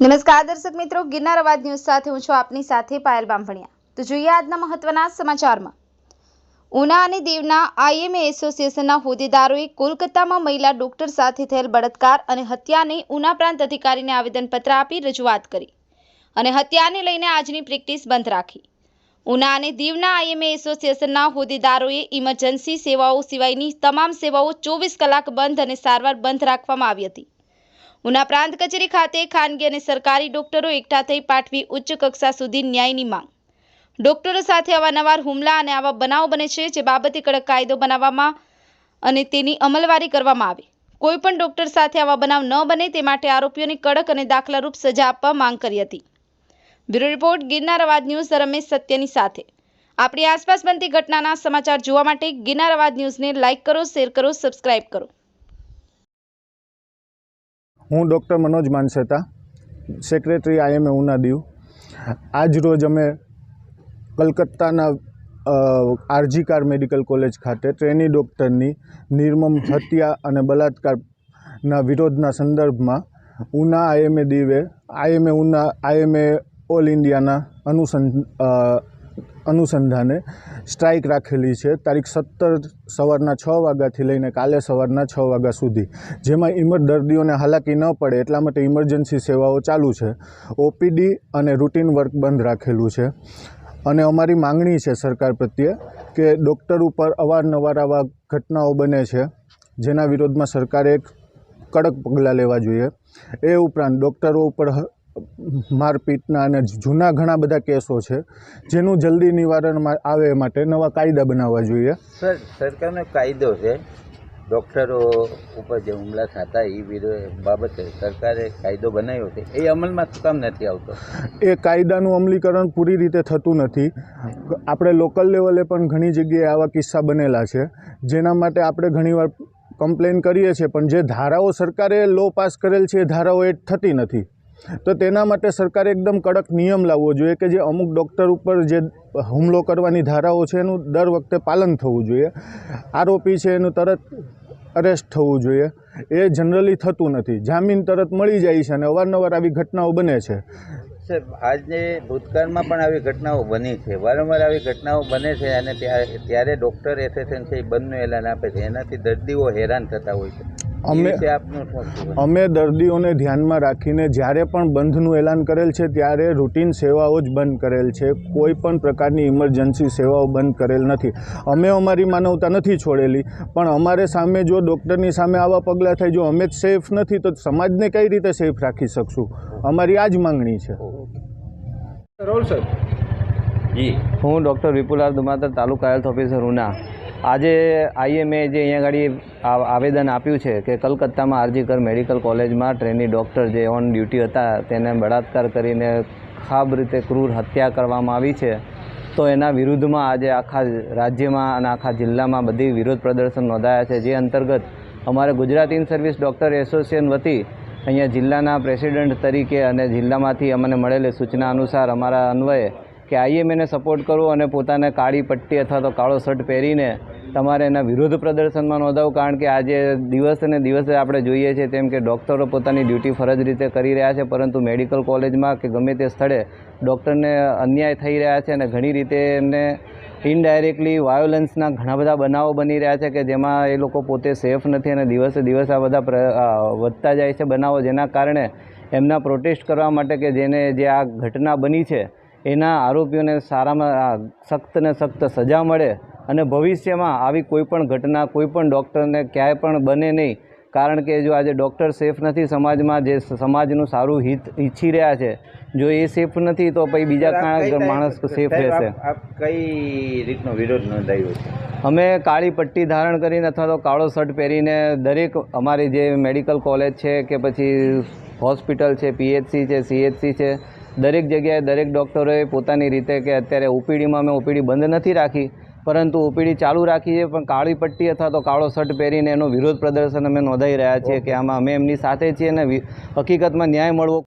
નમસ્કાર દર્શક મિત્રો, ગિરનાર અવાજ ન્યૂઝ સાથે હું છું આપની સાથે પાયલ બાંભણિયા તો જોઈએ આજના મહત્વના સમાચારમાં. ઉના અને દીવના આઈએમએ એસોસિએશનના હોદ્દેદારોએ કોલકાતામાં મહિલા ડોક્ટર સાથે થયેલ બળાત્કાર અને હત્યાને ઉના પ્રાંત અધિકારીને આવેદનપત્ર આપી રજૂઆત કરી અને હત્યાને લઈને આજની પ્રેક્ટિસ બંધ રાખી. ઉના અને દીવના આઈએમએ એસોસિએશનના હોદ્દેદારોએ ઇમરજન્સી સેવાઓ સિવાયની તમામ સેવાઓ ચોવીસ કલાક બંધ અને સારવાર બંધ રાખવામાં આવી હતી. ઉના પ્રાંત કચેરી ખાતે ખાનગી અને સરકારી ડોક્ટરો એકઠા થઈ પાઠવી ઉચ્ચ કક્ષા સુધી ન્યાયની માંગ. ડોક્ટરો સાથે અવારનવાર હુમલા અને આવા બનાવ બને છે જે બાબતે કડક કાયદો બનાવવામાં અને તેની અમલવારી કરવામાં આવે. કોઈપણ ડોક્ટર સાથે આવા બનાવ ન બને તે માટે આરોપીઓને કડક અને દાખલારૂપ સજા આપવા માંગ કરી હતી. બ્યુરો રિપોર્ટ, ગિરનાર અવાજ ન્યૂઝ, રમેશ સત્યની સાથે. આપણી આસપાસ બનતી ઘટનાના સમાચાર જોવા માટે ગિરનાર અવાજ ન્યૂઝને લાઇક કરો, શેર કરો, સબસ્ક્રાઇબ કરો. હું doctor Manoj Mansata secretary IMA Una Diu આજ રોજ અમે કલકત્તાના આરજીકાર મેડિકલ કોલેજ ખાતે ટ્રેની ડૉક્ટરની નિર્મમ હત્યા અને બલાત્કારના વિરોધના સંદર્ભમાં ઉના આઈએમએ દીવે આઈએમએ ઉના આઈએમએ ઓલ ઇન્ડિયાના અનુસંધ અ, અનુસંધાને સ્ટ્રાઇક રાખેલી છે તારીખ સત્તર સવારના છ વાગ્યાથી લઈને કાલે સવારના છ વાગ્યા સુધી. જેમાં ઇમર દર્દીઓને હાલાકી ન પડે એટલા માટે ઇમરજન્સી સેવાઓ ચાલુ છે. ઓપીડી અને રૂટીન વર્ક બંધ રાખેલું છે. અને અમારી માંગણી છે સરકાર પ્રત્યે કે ડૉક્ટર ઉપર અવારનવાર આવા ઘટનાઓ બને છે. જેના વિરોધમાં સરકારે એક કડક પગલાં લેવા જોઈએ. એ ઉપરાંત ડૉક્ટરો ઉપર મારપીટના અને જૂના ઘણા બધા કેસો છે જેનું જલ્દી નિવારણ આવે એ માટે નવા કાયદા બનાવવા જોઈએ. સર સરકારનો કાયદો છે ડૉક્ટરો ઉપર જે હુમલા થતા એ વિરોધ બાબતે સરકારે કાયદો બનાવ્યો છે એ અમલમાં કામ નથી આવતો? એ કાયદાનું અમલીકરણ પૂરી રીતે થતું નથી. આપણે લોકલ લેવલે પણ ઘણી જગ્યાએ આવા કિસ્સા બનેલા છે જેના માટે આપણે ઘણીવાર કમ્પ્લેન કરીએ છીએ પણ જે ધારાઓ સરકારે લો પાસ કરેલ છે એ ધારાઓ એ થતી નથી. તો તેના માટે સરકારે એકદમ કડક નિયમ લાવવો જોઈએ કે જે અમુક ડૉક્ટર ઉપર જે હુમલો કરવાની ધારાઓ છે એનું દર વખતે પાલન થવું જોઈએ. આરોપી છે એનું તરત અરેસ્ટ થવું જોઈએ. એ જનરલી થતું નથી. જામીન તરત મળી જાય છે અને અવારનવાર આવી ઘટનાઓ બને છે. સાહેબ આજે ભૂતકાળમાં પણ આવી ઘટનાઓ બની છે. વારંવાર આવી ઘટનાઓ બને છે અને ત્યારે ડૉક્ટર એસોસિએશન છે એ બંધનું એલાન આપે છે. એનાથી દર્દીઓ હેરાન થતા હોય છે. અમે-? અમે દર્દીઓને ધ્યાનમાં રાખીને જ્યારે પણ બંધનું એલાન કરેલ છે ત્યારે રૂટીન સેવાઓ જ બંધ કરેલ છે. કોઈ પણ પ્રકારની ઇમરજન્સી સેવાઓ બંધ કરેલ નથી. અમે અમારી માનવતા નથી છોડેલી પણ અમારે સામે જો ડૉક્ટરની સામે આવા પગલાં થાય જો અમે જ સેફ નથી તો સમાજને કઈ રીતે સેફ રાખી શકશું? અમારી આ જ માંગણી છે. જી હું doctor Vipulal Dumatar taluka health officer Una. આજે આઈએમએ જે અહીંયા આગળ આવેદન આપ્યું છે કે કલકત્તામાં આરજીકર મેડિકલ કોલેજમાં ટ્રેની ડૉક્ટર જે ઓન ડ્યુટી હતા તેને બળાત્કાર કરીને ખાબ રીતે ક્રૂર હત્યા કરવામાં આવી છે. તો એના વિરુદ્ધમાં આજે આખા રાજ્યમાં અને આખા જિલ્લામાં બધી વિરોધ પ્રદર્શન નોંધાયા છે. જે અંતર્ગત અમારે Gujarat in service doctor association વતી અહીંયા જિલ્લાના પ્રેસિડેન્ટ તરીકે અને જિલ્લામાંથી અમને મળેલી સૂચના અનુસાર અમારા અન્વયે કે આઈએમએને સપોર્ટ કરવો અને પોતાને કાળી પટ્ટી અથવા તો કાળો શર્ટ પહેરીને તમારે એના વિરોધ પ્રદર્શનમાં નોંધાવું. કારણ કે આજે દિવસે ને દિવસે આપણે જોઈએ છીએ તેમ કે ડૉક્ટરો પોતાની ડ્યુટી ફરજ રીતે કરી રહ્યા છે, પરંતુ મેડિકલ કોલેજમાં કે ગમે તે સ્થળે ડૉક્ટરને અન્યાય થઈ રહ્યા છે અને ઘણી રીતે એમને ઇનડાયરેક્ટલી વાયોલન્સના ઘણા બધા બનાવો બની રહ્યા છે કે જેમાં એ લોકો પોતે સેફ નથી અને દિવસે દિવસે આ બધા વધતા જાય છે બનાવો. જેના કારણે એમના પ્રોટેસ્ટ કરવા માટે કે જેને જે આ ઘટના બની છે એના આરોપીઓને સારામાં સખ્ત ને સખ્ત સજા મળે અને ભવિષ્યમાં આવી કોઈપણ ઘટના કોઈપણ ડૉક્ટરને ક્યાંય પણ બને નહીં. કારણ કે જો આજે ડૉક્ટર સેફ નથી સમાજમાં જે સમાજનું સારું હિત ઈચ્છી રહ્યા છે જો એ સેફ નથી તો પછી બીજા કઈ માણસ સેફ રહેશે. કઈ રીતનો વિરોધ નોંધાયો છે? અમે કાળી પટ્ટી ધારણ કરીને અથવા તો કાળો શર્ટ પહેરીને દરેક અમારી જે મેડિકલ કોલેજ છે કે પછી હોસ્પિટલ છે પીએચસી છે સીએચસી છે દરેક જગ્યાએ દરેક ડૉક્ટરોએ પોતાની રીતે કે અત્યારે ઓપીડીમાં અમે ઓપીડી બંધ નથી રાખી પરંતુ ઓપીડી ચાલુ રાખી છે પણ કાળી પટ્ટી અથવા તો કાળો શર્ટ પહેરીને એનો વિરોધ પ્રદર્શન અમે નોંધાઈ રહ્યા છીએ કે આમાં અમે એમની સાથે છીએ અને હકીકતમાં ન્યાય મળવો